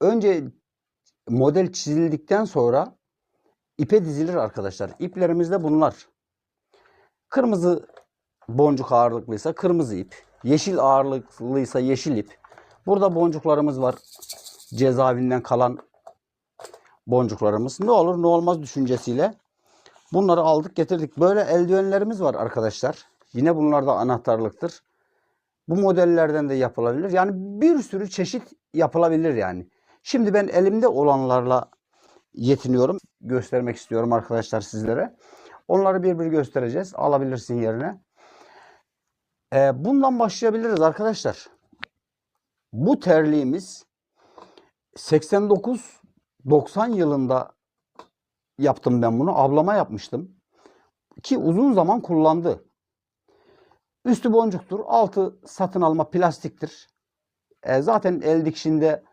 önce model çizildikten sonra ipe dizilir arkadaşlar. İplerimiz de bunlar. Kırmızı boncuk ağırlıklıysa kırmızı ip. Yeşil ağırlıklıysa yeşil ip. Burada boncuklarımız var. Cezaevinden kalan boncuklarımız. Ne olur ne olmaz düşüncesiyle bunları aldık getirdik. Böyle eldivenlerimiz var arkadaşlar. Yine bunlar da anahtarlıktır. Bu modellerden de yapılabilir. Yani bir sürü çeşit yapılabilir yani. Şimdi ben elimde olanlarla yetiniyorum. Göstermek istiyorum arkadaşlar sizlere. Onları bir bir göstereceğiz. Alabilirsin yerine. Ee, bundan başlayabiliriz arkadaşlar. Bu terliğimiz 89-90 yılında yaptım ben bunu. Ablama yapmıştım. Ki uzun zaman kullandı. Üstü boncuktur. Altı satın alma plastiktir. E, zaten el dikişinde